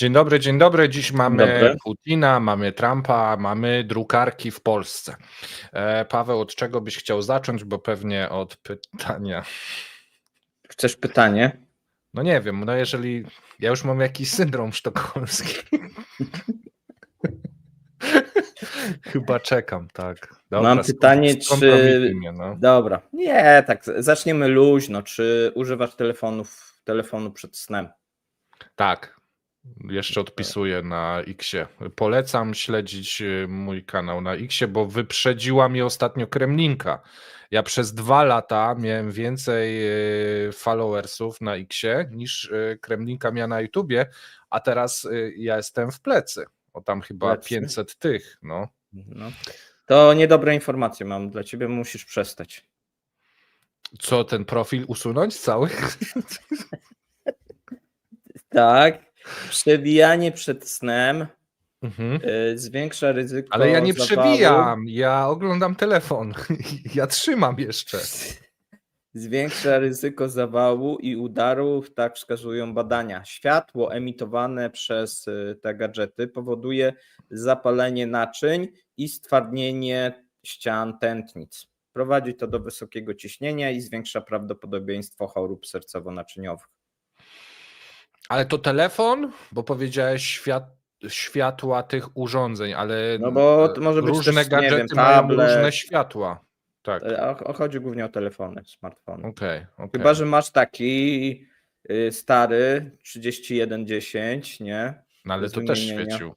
Dzień dobry, dzień dobry. Dziś mamy dobry. Putina, mamy Trumpa, mamy drukarki w Polsce. E, Paweł, od czego byś chciał zacząć? Bo pewnie od pytania. Chcesz pytanie? No nie wiem, no jeżeli. Ja już mam jakiś syndrom sztokholmski. Chyba czekam, tak. Mam pytanie, czy- Mnie, no. Dobra. Nie, tak, zaczniemy luźno. Czy używasz telefonów, telefonu przed snem? Tak. Jeszcze odpisuję na Xie. Polecam śledzić y, mój kanał na Xie, bo wyprzedziła mnie ostatnio Kremlinka. Ja przez dwa lata miałem więcej y, followersów na Xie niż y, Kremlinka miała na YouTubie, a teraz ja jestem w plecy. O tam chyba Plecy? 500 tych, no. No. To niedobre informacje mam dla ciebie, musisz przestać. Co, ten profil usunąć cały? Tak. Przebijanie przed snem Mhm. y, zwiększa ryzyko. Ale ja nie zawału. przebijam, ja oglądam telefon. Ja trzymam jeszcze. Zwiększa ryzyko zawału i udarów, tak wskazują badania. Światło emitowane przez y, te gadżety powoduje zapalenie naczyń i stwardnienie ścian tętnic. Prowadzi to do wysokiego ciśnienia i zwiększa prawdopodobieństwo chorób sercowo-naczyniowych. Ale to telefon? Bo powiedziałeś świat, światła tych urządzeń, ale No bo to może być różne też, nie wiem, gadżety mają tablet. różne światła. Tak, E, chodzi głównie o telefony, smartfony. okej. Chyba, że masz taki y, stary 3110, nie? No ale to też świecił.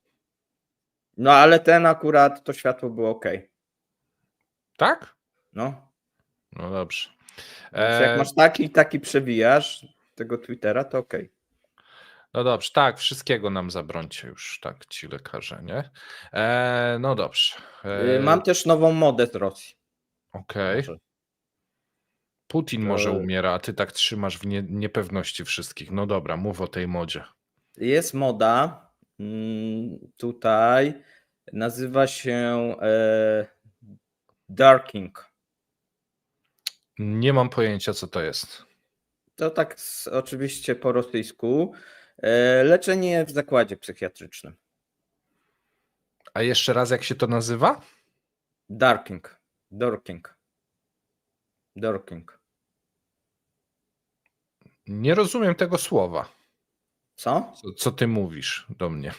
No ale ten akurat to światło było ok. Tak? No. No dobrze. E, jak masz taki taki przewijasz tego Twittera, to ok. No dobrze, tak, wszystkiego nam zabrońcie już, tak, ci lekarze, nie? E, no dobrze. E, Mam też nową modę z Rosji. Okej. Putin może To- umiera, a ty tak trzymasz w nie, niepewności wszystkich. No dobra, mów o tej modzie. Jest moda mm, tutaj, nazywa się e, Darking. Nie mam pojęcia, co to jest. To tak z, oczywiście po rosyjsku. E, leczenie w zakładzie psychiatrycznym. A jeszcze raz, jak się to nazywa? Darking. Dorking. Dorking. Nie rozumiem tego słowa. Co? Co, co ty mówisz do mnie?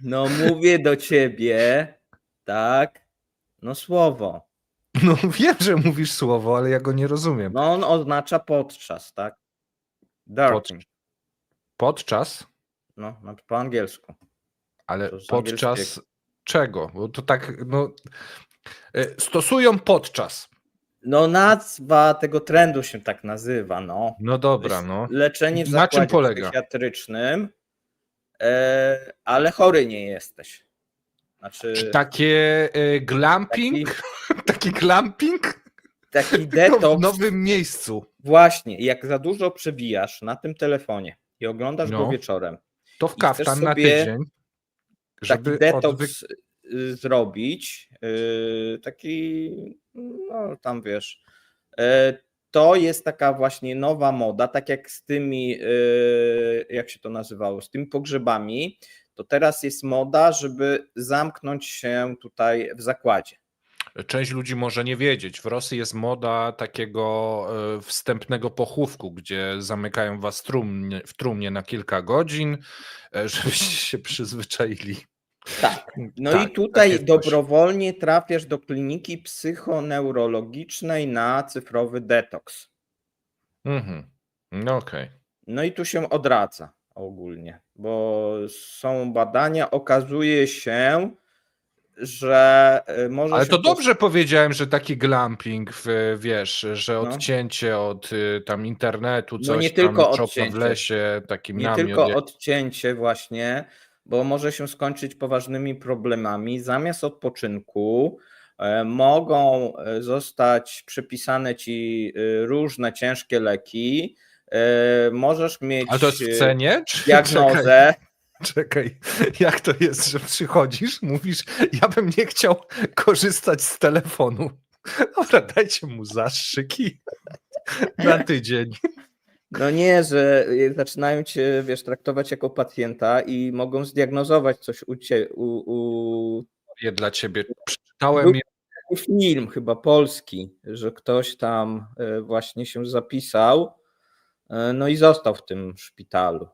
No mówię do ciebie, tak? No słowo. No wiem, że mówisz słowo, ale ja go nie rozumiem. No on oznacza podczas, tak? Darking. Podczas, No, no po angielsku. ale podczas czego? Bo to tak, no. e, Stosują podczas. No nazwa tego trendu się tak nazywa, no. No dobra, no. Leczenie w Na czym polega? psychiatrycznym, e, ale chory nie jesteś. Znaczy Czy takie e, glamping? Taki glamping? Taki No, w detoks, nowym miejscu. właśnie, jak za dużo przebijasz na tym telefonie i oglądasz No. go wieczorem, To w kaftan na tydzień. taki Żeby detoks odwy... y, zrobić, y, taki, no tam wiesz, y, to jest taka właśnie nowa moda, tak jak z tymi, y, jak się to nazywało, z tymi pogrzebami, to teraz jest moda, żeby zamknąć się tutaj w zakładzie. Część ludzi może nie wiedzieć. W Rosji jest moda takiego e, wstępnego pochówku, gdzie zamykają was w trumnie, w trumnie na kilka godzin, e, żebyście się przyzwyczaili. Tak. No Tak, i tutaj coś. dobrowolnie trafiasz do kliniki psychoneurologicznej na cyfrowy detoks. Mhm. No okej. No i tu się odradza ogólnie, bo są badania, okazuje się, że y, może Ale to dobrze powiedziałem, że taki glamping, w- wiesz, że No. odcięcie od y, tam internetu, No coś nie tam, tylko czopa w odcięcie. lesie, taki nie namiot. tylko jak- odcięcie właśnie, bo może się skończyć poważnymi problemami. Zamiast odpoczynku e, mogą e, zostać przepisane ci e, różne ciężkie leki. E, możesz mieć Ale to jest w e, cenie? Czy... Diagnozę. Czekaj, jak to jest, że przychodzisz, mówisz, ja bym nie chciał korzystać z telefonu. Dobra, dajcie mu zastrzyki na tydzień. No nie, że zaczynają cię, wiesz, traktować jako pacjenta i mogą zdiagnozować coś u ciebie. U, u... Je dla ciebie. Przeczytałem Był- je Taki film chyba polski, że ktoś tam y, właśnie się zapisał, y, no i został w tym szpitalu.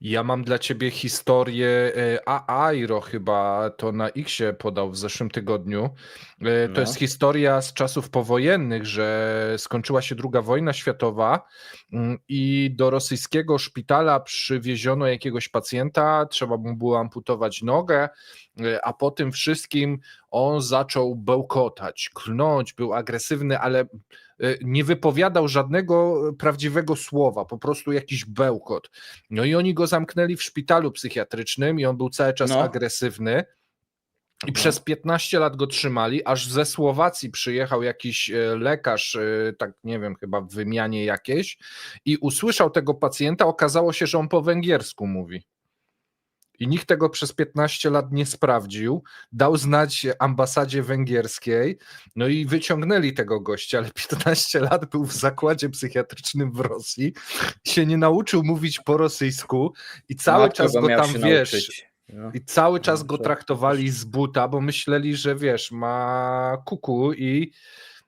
Ja mam dla ciebie historię, e, a Airo chyba to na Xie podał w zeszłym tygodniu. E, To No. jest historia z czasów powojennych, że skończyła się II wojna światowa mm, i do rosyjskiego szpitala przywieziono jakiegoś pacjenta, trzeba mu było amputować nogę, e, a po tym wszystkim on zaczął bełkotać, klnąć, był agresywny, ale e, nie wypowiadał żadnego prawdziwego słowa, po prostu jakiś bełkot. No i oni go zamknęli w szpitalu psychiatrycznym i on był cały czas No. agresywny. I No. przez 15 lat go trzymali, aż ze Słowacji przyjechał jakiś e, lekarz, e, tak nie wiem, chyba w wymianie jakiejś, i usłyszał tego pacjenta. Okazało się, że on po węgiersku mówi. I nikt tego przez 15 lat nie sprawdził. Dał znać ambasadzie węgierskiej, no i wyciągnęli tego gościa, ale 15 lat był w zakładzie psychiatrycznym w Rosji, się nie nauczył mówić po rosyjsku i cały Matko czas go tam wiesz. nauczyć. No. I cały czas go to- traktowali z buta, bo myśleli, że wiesz, ma kuku i.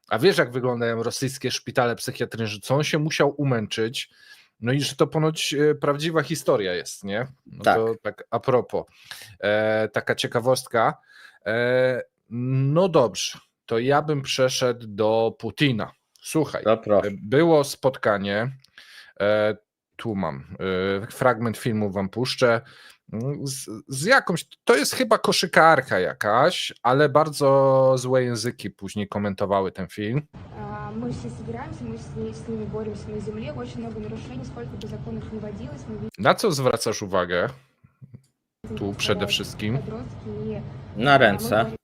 A wiesz, jak wyglądają rosyjskie szpitale psychiatryczne, co on się musiał umęczyć. No i że to ponoć e, prawdziwa historia jest, nie? No Tak. to tak a propos. E, taka ciekawostka. E, no dobrze, to ja bym przeszedł do Putina. Słuchaj, To proszę. było spotkanie. E, tu mam e, fragment filmu wam puszczę. mm, Z, z jakąś, to jest chyba koszykarka jakaś, ale bardzo złe języki później komentowały ten film. А, Мы все собираемся, мы с, ней- с ними боремся на земле, очень много нарушений, сколько бы законов не водилось, мы Na co zwracasz uwagę? видим, Tu как przede страдают wszystkim. подростки, и, Na а, мы ręce. говорим,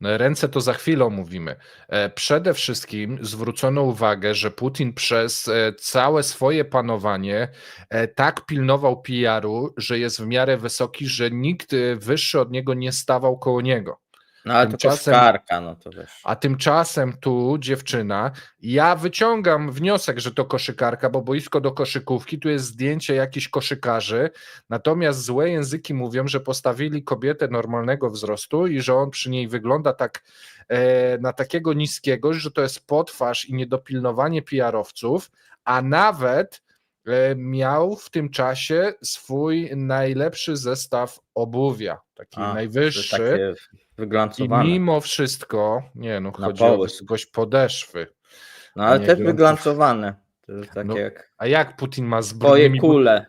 No, Ręce to za chwilę omówimy. E, Przede wszystkim zwrócono uwagę, że Putin przez e, całe swoje panowanie e, tak pilnował PR-u, że jest w miarę wysoki, że nikt e, wyższy od niego nie stawał koło niego. No ale to Tymczasem- koszkarka, no to wiesz. A tymczasem tu dziewczyna, ja wyciągam wniosek, że to koszykarka, bo boisko do koszykówki, tu jest zdjęcie jakichś koszykarzy, natomiast złe języki mówią, że postawili kobietę normalnego wzrostu i że on przy niej wygląda tak e, na takiego niskiego, że to jest potwarz i niedopilnowanie PR-owców, a nawet e, miał w tym czasie swój najlepszy zestaw obuwia, taki A, najwyższy. Takie I wyglancowane. mimo wszystko, nie no, Na chodzi o połysk. wysokość podeszwy. No ale nie też wyglancowane. To jest takie No, jak A jak Putin ma z twoje brudnymi kule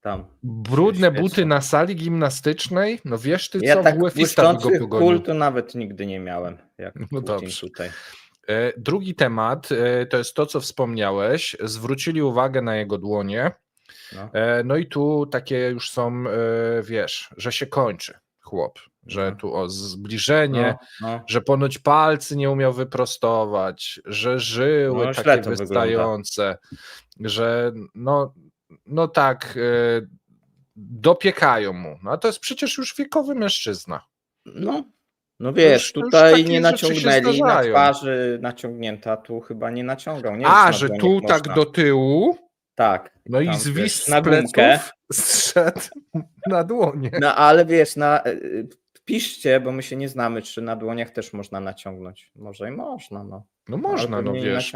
tam. brudne świecą. buty na sali gimnastycznej? No wiesz ty Ja co, tak w UEFA go błyszczących pogonił. kul to nawet nigdy nie miałem. Jak No Putin dobrze. tutaj. E, Drugi temat e, to jest to, co wspomniałeś. Zwrócili uwagę na jego dłonie. No. E, No i tu takie już są, e, wiesz, że się kończy chłop, że No. tu o zbliżenie, No, no. że ponoć palcy nie umiał wyprostować, że żyły No, takie to wygląda. wystające, że no, no tak, e, dopiekają mu. No a to jest przecież już wiekowy mężczyzna. No, no wiesz, już- już tutaj takie nie naciągnęli na twarzy naciągnięta, tu chyba nie naciągał. Nie a, że tu tak można. do tyłu, Tak. no i zwis wiesz, z na pleców na dłonie. No ale wiesz, na, y, piszcie, bo my się nie znamy, czy na dłoniach też można naciągnąć. Może i można, no. No można, no wiesz,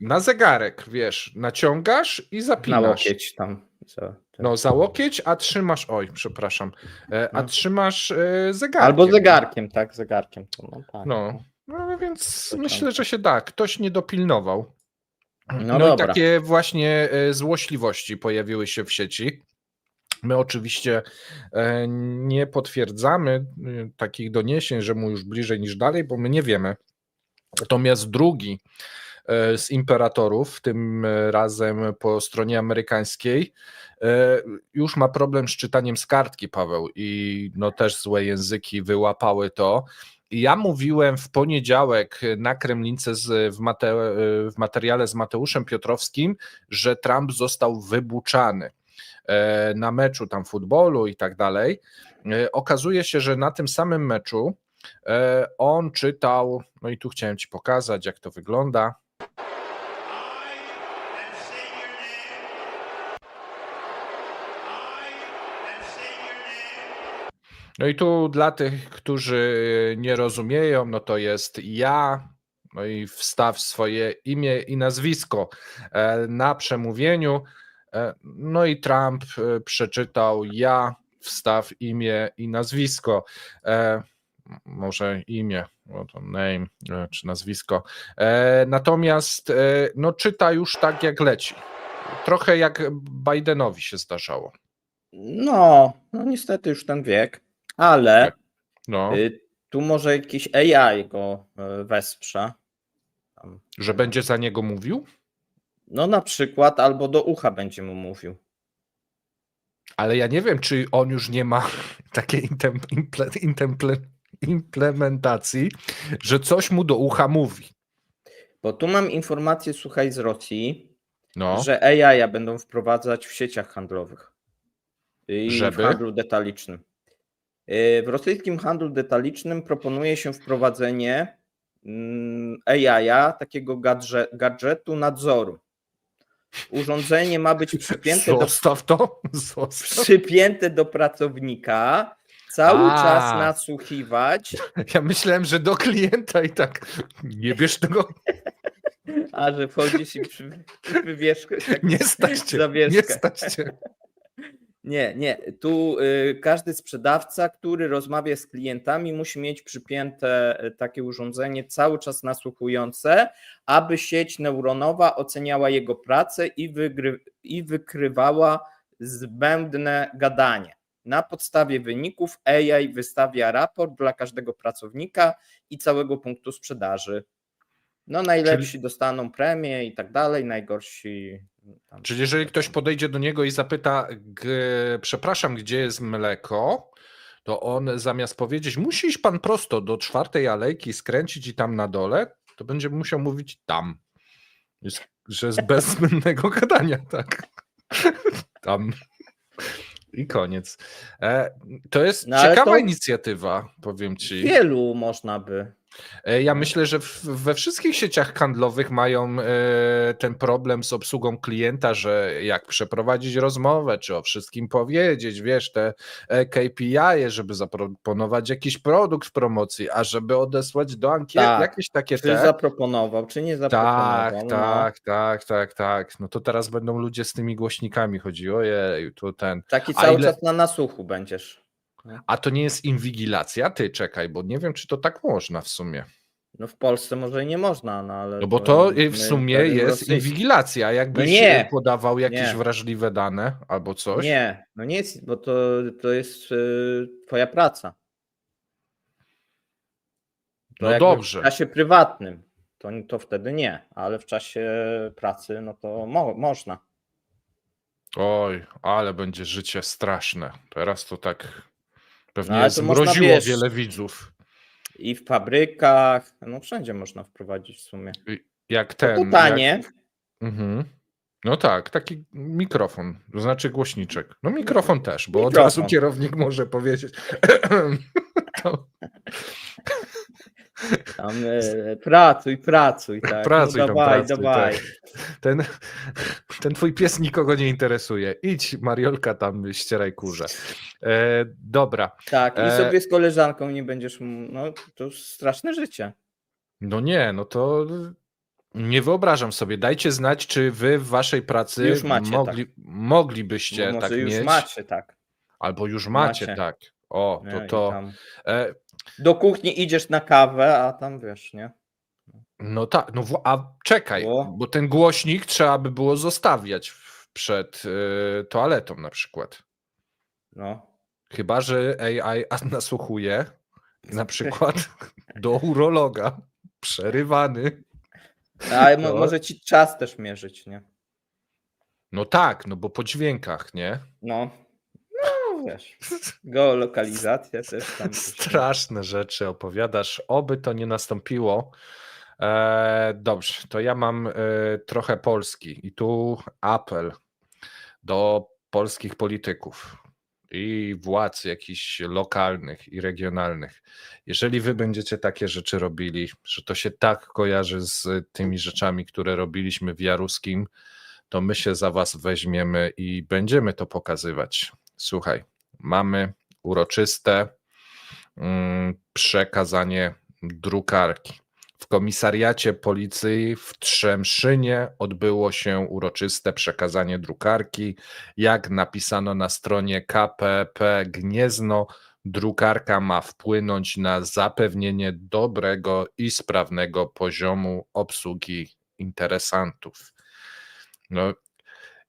na zegarek, wiesz, naciągasz i Na zapinasz. łokieć tam. To- No za łokieć, a trzymasz, oj, przepraszam, e, a No. trzymasz e, zegarkiem. Albo zegarkiem, tak, zegarkiem. No, tak. No, no więc myślę, że się da. Ktoś nie dopilnował. No i dobra. takie właśnie e, złośliwości pojawiły się w sieci. My oczywiście e, nie potwierdzamy e, takich doniesień, że mu już bliżej niż dalej, bo my nie wiemy. Natomiast drugi e, z imperatorów, tym razem po stronie amerykańskiej, e, już ma problem z czytaniem z kartki, Paweł, i no też złe języki wyłapały to. Ja mówiłem w poniedziałek na Kremlince z, w, mate, w materiale z Mateuszem Piotrowskim, że Trump został wybuczany E, na meczu tam futbolu i tak dalej, e, okazuje się, że na tym samym meczu e, on czytał, no i tu chciałem Ci pokazać, jak to wygląda. No i tu dla tych, którzy nie rozumieją, no to jest ja, no i wstaw swoje imię i nazwisko na przemówieniu. E, No i Trump e, przeczytał ja, wstaw imię i nazwisko. E, Może imię, no to name czy nazwisko. Natomiast no czyta już tak jak leci. Trochę jak Bidenowi się zdarzało. No, no niestety już ten wiek, ale No, y, tu może jakiś AI go wesprze. Że będzie za niego mówił? No na przykład albo do ucha będzie mu mówił. Ale ja nie wiem, czy on już nie ma takiej intem, imple, intemple, implementacji, że coś mu do ucha mówi. Bo tu mam informację, słuchaj, z Rosji, No, że AI będą wprowadzać w sieciach handlowych i Żeby? w handlu detalicznym. Y, W rosyjskim handlu detalicznym proponuje się wprowadzenie mm, AI, takiego gadże, gadżetu nadzoru. Urządzenie ma być przypięte do, zostaw to. Zostaw. przypięte do pracownika, cały A. czas nasłuchiwać, Ja myślałem, że do klienta i tak nie bierz tego, a że wchodzisz i przy, nie stać cię, nie Zawieszkę. stać cię. Nie, nie. Tu y, każdy sprzedawca, który rozmawia z klientami, musi mieć przypięte y, takie urządzenie cały czas nasłuchujące, aby sieć neuronowa oceniała jego pracę i, wygry, i wykrywała zbędne gadanie. Na podstawie wyników AI wystawia raport dla każdego pracownika i całego punktu sprzedaży. No najlepsi dostaną premię i tak dalej, najgorsi. tam- Czyli jeżeli ktoś podejdzie do niego i zapyta, przepraszam, gdzie jest mleko, to on zamiast powiedzieć, musi iść pan prosto do czwartej alejki, skręcić i tam na dole, to będzie musiał mówić tam. Jest, że jest bez zbędnego gadania, tak. Tam. I koniec. E, to jest No, ciekawa to- inicjatywa, powiem ci. Wielu można by. E, Ja myślę, że we wszystkich sieciach handlowych mają e, ten problem z obsługą klienta, że jak przeprowadzić rozmowę, czy o wszystkim powiedzieć, wiesz, te e, KPI, żeby zaproponować jakiś produkt w promocji, a żeby odesłać do ankiet Tak. jakieś takie Czy te. zaproponował, czy nie zaproponował. Tak, no. tak, tak, tak, tak. No to teraz będą ludzie z tymi głośnikami chodzi. Ojej, tu ten. Taki cały ile- czas na nasłuchu będziesz. A to nie jest inwigilacja? Ty czekaj, bo nie wiem, czy to tak można w sumie. No w Polsce może i nie można, no ale. No bo to w sumie jest inwigilacja. Jakbyś No nie, podawał jakieś nie. wrażliwe dane albo coś. Nie, no nie jest, bo to, to jest y, twoja praca. To No dobrze. W czasie prywatnym to, to wtedy nie, ale w czasie pracy no to mo, można. Oj, ale będzie życie straszne. Teraz to tak pewnie No, zmroziło wiesz, wiele widzów. I w fabrykach, no wszędzie można wprowadzić w sumie. Jak To, ten. to. Jak... Mhm. No tak, taki mikrofon, to znaczy głośniczek. No mikrofon też, bo od Mikrofon. razu kierownik może powiedzieć. to, Tam, e, pracuj, pracuj, tak. Pracuj no, dawaj, pracuj, dawaj. tak. ten, ten twój pies nikogo nie interesuje. Idź, Mariolka, tam ścieraj kurze. E, dobra. Tak, i E, sobie z koleżanką nie będziesz, no to już straszne życie. No nie, no to nie wyobrażam sobie. Dajcie znać, czy wy w waszej pracy macie, mogli, moglibyście Bo może tak już mieć, macie, tak. albo już macie, Macie. tak. O, to I to. E, Do kuchni idziesz na kawę, a tam wiesz, nie? no tak, no a czekaj, O. bo ten głośnik trzeba by było zostawiać przed e, toaletą na przykład. No. Chyba, że AI nasłuchuje na przykład do urologa, przerywany. Ale No. może ci czas też mierzyć, nie? No tak, no bo po dźwiękach, nie? No. Wiesz. Geolokalizacja też tam. Straszne rzeczy opowiadasz. Oby to nie nastąpiło. E, dobrze, to ja mam e, trochę Polski i tu apel do polskich polityków i władz jakichś lokalnych i regionalnych. Jeżeli wy będziecie takie rzeczy robili, że to się tak kojarzy z tymi rzeczami, które robiliśmy w Jaruskim, to my się za was weźmiemy i będziemy to pokazywać. Słuchaj, mamy uroczyste mm, przekazanie drukarki. W komisariacie policji w Trzemszynie odbyło się uroczyste przekazanie drukarki. Jak napisano na stronie KPP Gniezno, drukarka ma wpłynąć na zapewnienie dobrego i sprawnego poziomu obsługi interesantów. No,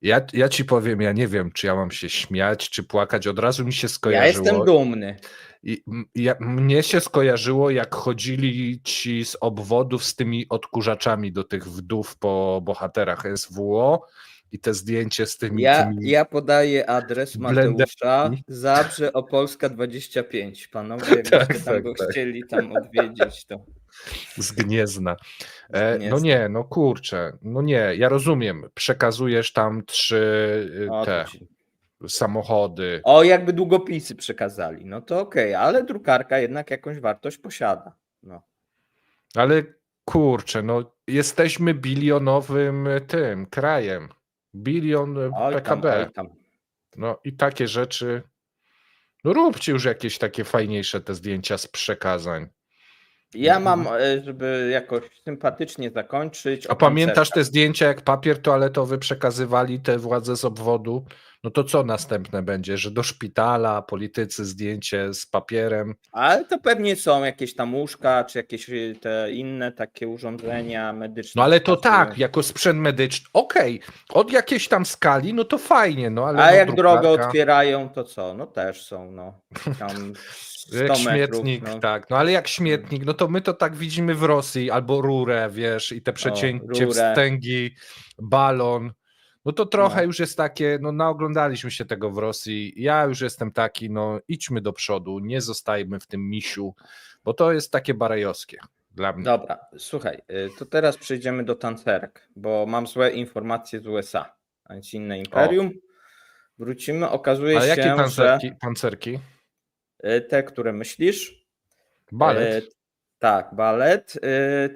ja, ja ci powiem, ja nie wiem, czy ja mam się śmiać, czy płakać. Od razu mi się Ja skojarzyło. jestem dumny. I ja, mnie się skojarzyło, jak chodzili ci z obwodów z tymi odkurzaczami do tych wdów po bohaterach SWO i te zdjęcie z tymi, Ja, tymi ja podaję adres. Mateusza Zabrze Opolska 25. Panowie, jakbyście Tak, tam tak, go tak. chcieli tam odwiedzić, to z Gniezna. E, no nie, no kurczę, no nie, ja rozumiem, przekazujesz tam trzy y, o, te samochody. o, jakby długopisy przekazali, no to okej, ale drukarka jednak jakąś wartość posiada. No. Ale kurczę, no jesteśmy bilionowym y, tym krajem. Bilion y, Oj tam, PKB. oj tam. No i takie rzeczy. No róbcie już jakieś takie fajniejsze te zdjęcia z przekazań. Ja mam, e, żeby jakoś sympatycznie zakończyć. A pamiętasz te zdjęcia, jak papier toaletowy przekazywali te władze z obwodu? No to co następne będzie? Że do szpitala politycy zdjęcie z papierem. Ale to pewnie są jakieś tam łóżka, czy jakieś y, te inne takie urządzenia medyczne. No ale to tak, jako sprzęt medyczny. Okej, od jakiejś tam skali, no to fajnie, no ale. A no, jak drogę otwierają, to co? No też są, no. Tam 100 Jak metrów, śmietnik, no. tak. No ale jak śmietnik, no to my to tak widzimy w Rosji, albo rurę, wiesz, i te przecięcie rurę. wstęgi, balon. No to trochę No. już jest takie, no naoglądaliśmy się tego w Rosji. Ja już jestem taki, no idźmy do przodu, nie zostajmy w tym misiu, bo to jest takie barajowskie dla mnie. Dobra, słuchaj, y, to teraz przejdziemy do tancerek, bo mam złe informacje z USA, a więc inne imperium. Wrócimy, okazuje Ale się, jakie że tancerki? tancerki? y, te, które myślisz, Balet. E, tak, balet.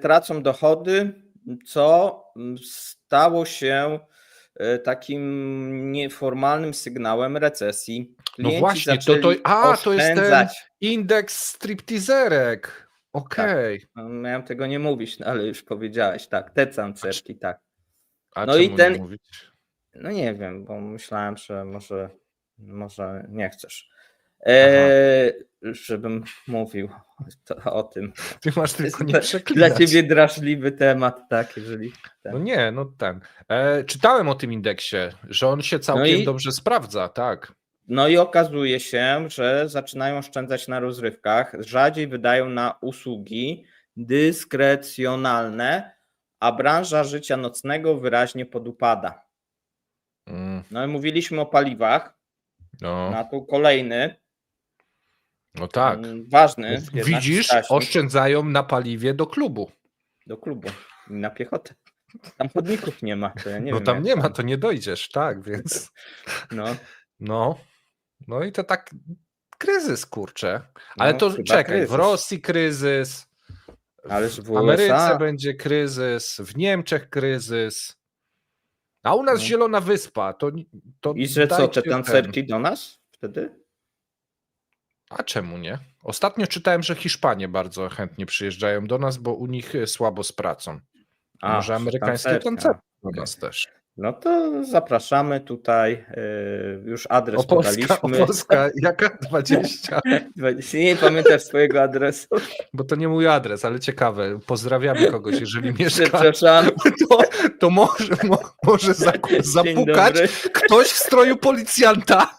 tracą dochody, co stało się takim nieformalnym sygnałem recesji. No Klienci właśnie, to, to, a, to jest ten indeks stripteaserek. Okej. No, Miałem tego nie mówić, no, ale już powiedziałeś, tak, te tancerki, tak. A No i nie ten- mówić? No nie wiem, bo myślałem, że może, może nie chcesz. E, żebym mówił o tym. Ty masz tylko nie Dla przeklinać. ciebie drażliwy temat, tak, jeżeli. No nie, no ten. E, czytałem o tym indeksie, że on się całkiem i- dobrze sprawdza, tak. No i okazuje się, że zaczynają oszczędzać na rozrywkach, rzadziej wydają na usługi dyskrecjonalne, a branża życia nocnego wyraźnie podupada. Mm, No i mówiliśmy o paliwach, no, na tu kolejny, no tak. mm, ważny. Widzisz, oszczędzają na paliwie do klubu. do klubu i na piechotę. Tam chodników nie ma, to ja nie no wiem. tam nie ma, to nie dojdziesz, tak, więc No, no. No i to tak kryzys, kurczę. Ale no, to czekaj, kryzys. w Rosji kryzys, Ależ w w Ameryce USA będzie kryzys, w Niemczech kryzys. A u nas No. Zielona Wyspa, to, to I że co, te tancerki do nas wtedy? A czemu nie? Ostatnio czytałem, że Hiszpanie bardzo chętnie przyjeżdżają do nas, bo u nich e, słabo z pracą. A może że amerykańskie tancerki do Okej. nas też. No to zapraszamy tutaj. yy, Już adres Opolska, podaliśmy. Opolska, jaka 20? Nie pamiętasz swojego adresu. Bo to nie mój adres, ale ciekawe. Pozdrawiamy kogoś, jeżeli mieszka. Przepraszam. To, to może, mo, może zapukać ktoś w stroju policjanta.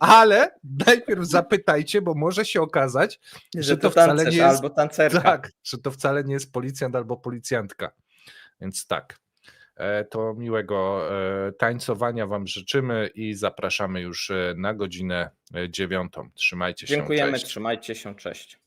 Ale najpierw zapytajcie, bo może się okazać, Że to to wcale nie jest- albo tancerka. Tak, że to wcale nie jest policjant albo policjantka. Więc tak. e, To miłego e, tańcowania Wam życzymy i zapraszamy już e, na godzinę dziewiątą. Trzymajcie się. Dziękujemy, Cześć. trzymajcie się, cześć.